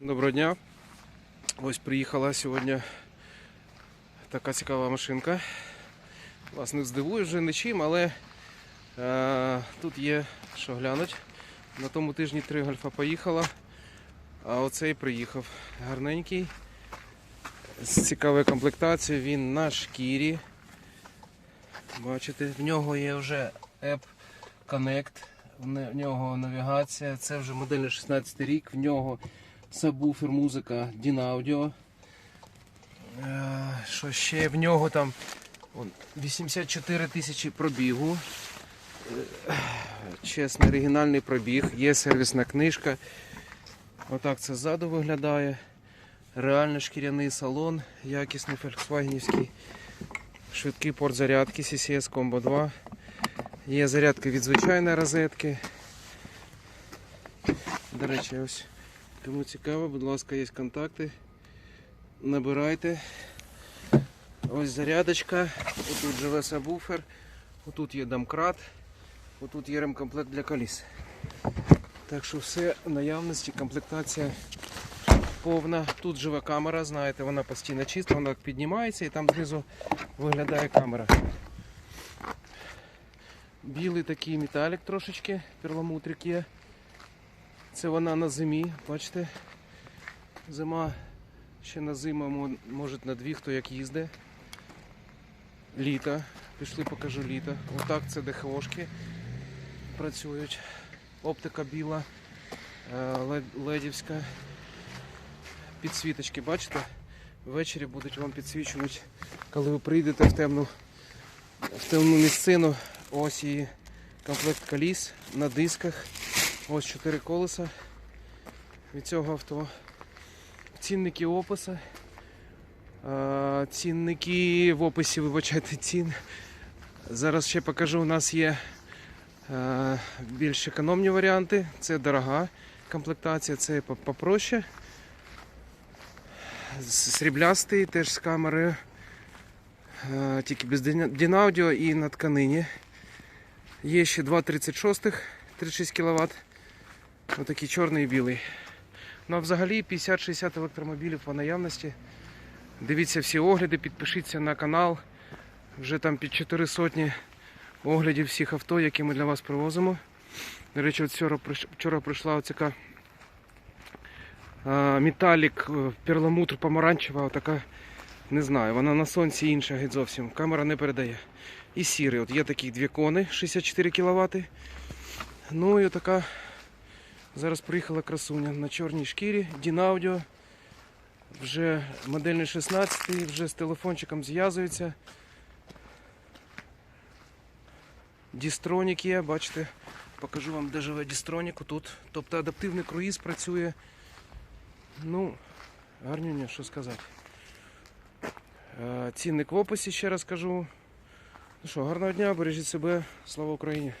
Доброго дня. Ось приїхала сьогодні така цікава машинка. Вас не здивує вже нічим, але е, тут є що глянуть. На тому тижні три гольфа поїхала, а оцей приїхав гарненький. З цікавою комплектацією, він на шкірі. Бачите, в нього є вже App Connect, в в нього навігація, це вже модельний 16 рік, в нього сабвуфер, музика, Дінаудіо. Е, Що ще в нього там 84 тисячі пробігу. Е, Чесно, оригінальний пробіг, є сервісна книжка. Отак це ззаду виглядає. Реально шкіряний салон, якісний фольксвагенівський. Швидкий порт зарядки CCS Combo 2. Є зарядка від звичайної розетки. До речі, ось кому цікаво, будь ласка, є контакти. Набирайте. Ось зарядочка. Отут живе сабвуфер. Отут є домкрат. Отут є ремкомплект для коліс. Так що все в наявності, комплектація повна. Тут живе камера, знаєте, вона постійно чиста, вона піднімається і там знизу виглядає камера. Білий такий металік трошечки, перламутрик є. Це вона на зимі, бачите? Зима ще на зиму, може на дві, хто як їздить. Літо. Пішли покажу літо. Отак це ДХОшки працюють. Оптика біла, е, ледівська. Підсвіточки, бачите? Ввечері будуть вам підсвічувати, коли ви прийдете в темну, в темну місцину. Ось і комплект коліс на дисках. Ось чотири колеса від цього авто. Цінники описи. Цінники в описі, вибачайте, цін. Зараз ще покажу, у нас є більш економні варіанти. Це дорога комплектація, це попроще. Сріблястий, теж з камерою. Тільки без Дінаудіо і на тканині. Є ще 2,36, 36 кВт. Отакий чорний і білий. Ну а взагалі 50-60 електромобілів по наявності. Дивіться всі огляди, підпишіться на канал. Вже там під 4 сотні оглядів всіх авто, які ми для вас привозимо. До речі, от вчора, прийшла оцяка металік, е, перламутр помаранчева, така, не знаю, вона на сонці інша геть зовсім. Камера не передає. І сірий. От є такі дві кони 64 кВт. Ну і така Зараз приїхала красуня на чорній шкірі, Дінаудіо. Вже модельний 16 вже з телефончиком зв'язується. Дістронік є, бачите, покажу вам, де живе Дістронік тут. Тобто адаптивний круїз працює. Ну, гарнюня, що сказати. Е, Цінник в описі ще раз кажу. Ну що, гарного дня, бережіть себе, слава Україні!